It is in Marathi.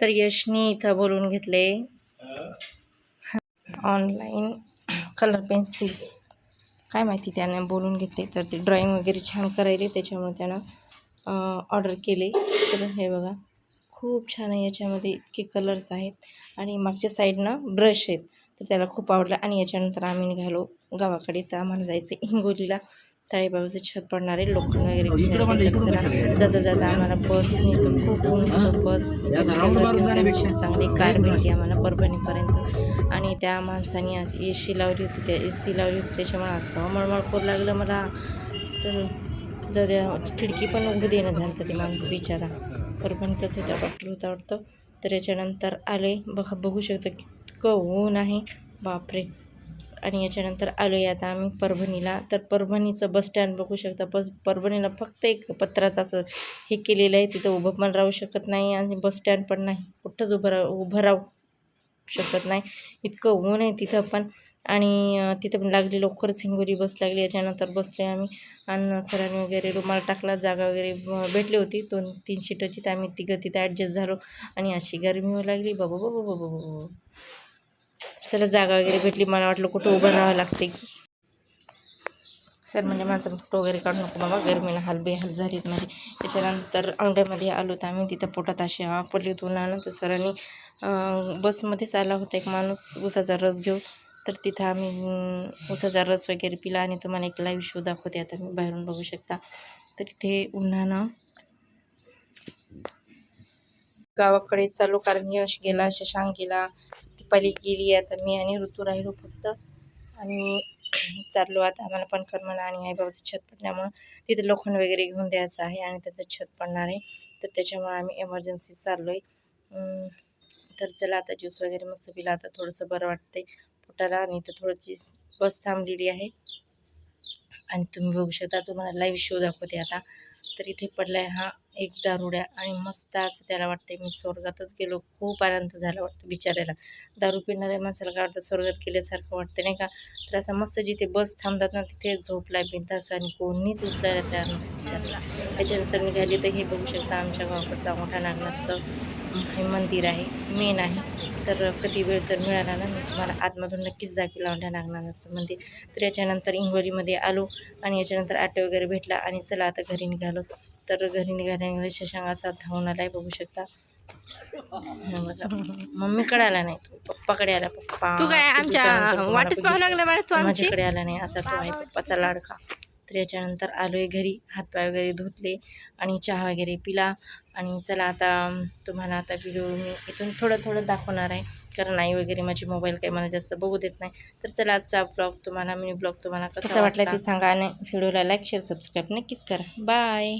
तर यशनी इथं बोलून घेतले. Online colour pencil. काय माहिती त्यानं बोलून घेतले तर ते ड्रॉईंग वगैरे छान करायले त्याच्यामुळे त्यानं ऑर्डर केले. तर हे बघा खूप छान आहे याच्यामध्ये इतके कलर्स आहेत. आणि मागच्या साईडनं ब्रश आहेत तर त्याला खूप आवडलं. आणि याच्यानंतर आम्ही निघालो गावाकडे तर आम्हाला जायचं हिंगोलीला. ताळेबाबाचं छत पडणारे लोखंड वगैरे. तर चला, जाता जाता आम्हाला बसने तर खूप ऊन होतं बस. त्यापेक्षा चांगली कार भेटली आम्हाला परभणीपर्यंत. आणि त्या माणसाने आज ए सी लावली होती त्या ए सी लावली होती त्याच्यामुळे असं मळमळ करू लागलं मला. तर जाऊ द्या खिडकी पण उघडी देणं झालं होतं ते माणूस बिचारा. परभणीचाच होता डॉक्टर होता वाटतं. तर याच्यानंतर आले बघा बघू शकता इतकं ऊन आहे. बापरे. आणि याच्यानंतर आलो आहे आता आम्ही परभणीला. तर परभणीचं बस स्टँड बघू शकता. बस परभणीला फक्त एक पत्राचं असं हे केलेलं आहे. तिथं उभं पण राहू शकत नाही आणि बस स्टँड पण नाही. कुठंच उभं राह उभं राहू शकत नाही. इतकं ऊन आहे तिथं पण. आणि तिथं पण लागली लवकरच हिंगोली बस लागली. याच्यानंतर बसले आम्ही आणि सरांनी वगैरे रुमाल टाकला जागा वगैरे भेटली होती. दोन तीन सीटाची तर आम्ही तिघं तिथं ॲडजस्ट झालो. आणि अशी गरमी होऊ लागली बाबा बाबा बाबा. सर जागा वगैरे भेटली मला वाटलं कुठं उभं राहावं लागते. की सर म्हणजे माझा फोटो वगैरे काढू नको बाबा गरमीनं हाल बेहाल झालीत माझी. त्याच्यानंतर औंढ्यामध्ये आलो तर आम्ही तिथं पोटात अशी आग पडली तर सरांनी बसमध्येच आला होता एक माणूस उसाचा रस घेऊन. तर तिथं आम्ही ऊसाचा उसाचा रस वगैरे पिला आणि तुम्हाला एक लाईव्ह शो दाखवते आता मी बाहेरून बघू शकता. तर तिथे उन्हानं गावाकडे चालू कारण यश गेला शशांक गेला. दीपाली गेली आता मी आणि ऋतू राहिलो फक्त. आणि चाललो आता आम्हाला पण करमणं आणि आईबाबाचं छत पडल्यामुळं तिथे लोखंड वगैरे घेऊन द्यायचं आहे आणि त्याचं छत पडणार आहे. तर त्याच्यामुळे आम्ही एमर्जन्सी चाललो आहे तर चला आता ज्यूस वगैरे मस्त पिला आता थोडंसं बरं वाटतंय पोटाला. आणि इथं थोडीशी बस थांबलेली आहे. आणि तुम्ही बघू शकता तुम्हाला लाईव्ह शो दाखवते आता. तर इथे पडलाय हा एक दारुड्या आणि मस्त असं त्याला वाटते मी स्वर्गातच गेलो. खूप आनंद झाला वाटतं बिचाऱ्याला. दारू पिणाऱ्या माणसाला काय वाटतं स्वर्गात गेल्यासारखं वाटतं नाही का? तर असं मस्त जिथे बस थांबतात ना तिथे झोपलाय बिंदास आणि कोणीच उचलायला तयार नव्हतं बिचाराला त्याच्यानंतर निघाली तर हे बघू शकता आमच्या गावाकडचा मोठा नागनाथचं हे मंदिर आहे मेन आहे. तर कधी वेळ जर मिळाला ना मी तुम्हाला आतमधून नक्कीच दाखवेल औंढ्या नागनाथचं मंदिर. तर याच्यानंतर इंगोलीमध्ये आलो आणि याच्यानंतर आटे वगैरे भेटला आणि चला आता घरी निघालो. तर घरी निघाल्या शशांक असा धावून आलाय बघू शकता. मम्मीकडे आला नाही तो. पप्पाकडे आला पप्पा. तू काय आमच्या वाटच बघितलं. लागलं माझ्याकडे आला नाही असा तो आहे पप्पाचा लाडका. तर याच्यानंतर आलोय घरी हातपाय वगैरे धुतले आणि चहा वगैरे पिला. आणि चला आता तुम्हाला आता व्हिडिओ मी इथून थोडं थोडं दाखवणार आहे. कारण आई वगैरे माझी मोबाईल काही मला जास्त बघू देत नाही. तर चला आजचा ब्लॉग तुम्हाला मिनी ब्लॉग तुम्हाला कसा वाटला ते सांगा आणि व्हिडिओला लाईक शेअर सबस्क्राईब नक्कीच करा. बाय